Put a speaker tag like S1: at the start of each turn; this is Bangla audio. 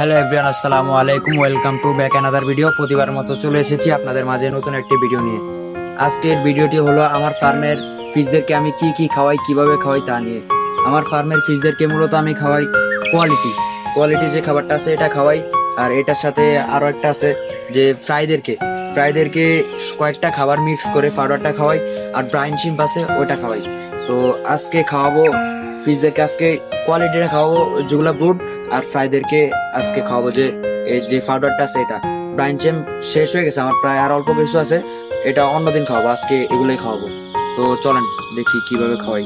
S1: হ্যালো এভরিওয়ান, আসসালামু আলাইকুম। Welcome to back another video প্রতিবার মতো চলে এসেছি আপনাদের মাঝে নতুন একটি ভিডিও নিয়ে। আজকের ভিডিওটি হলো আমার ফার্মের ফিশদেরকে আমি কি কি খাওয়াই, কীভাবে খাওয়াই তা নিয়ে। আমার ফার্মের ফিশদেরকে মূলত আমি খাওয়াই কোয়ালিটি কোয়ালিটি যে খাবারটা আছে, এটা খাওয়াই। আর এটার সাথে আরও একটা আছে যে ফ্রাইদেরকে। ফ্রাইদেরকে কয়েকটা খাবার মিক্স করে পাউডারটা খাওয়াই। আর ব্রাইন শিম্প আছে ওটা খাওয়াই। তো আজকে খাওয়াবো ফিশদেরকে আজকে কোয়ালিটিটা খাওয়াবো যেগুলো ব্রুড আর ফ্রাইদেরকে আজকে খাওয়াবো যে, এই যে পাউডারটা আছে এটা। ব্রাইন চেম শেষ হয়ে গেছে, আমার প্রায় আর অল্প কিছু আছে, এটা অন্যদিন খাওয়াবো, আজকে এগুলোই খাওয়াবো। তো চলেন, দেখি কীভাবে খাওয়াই।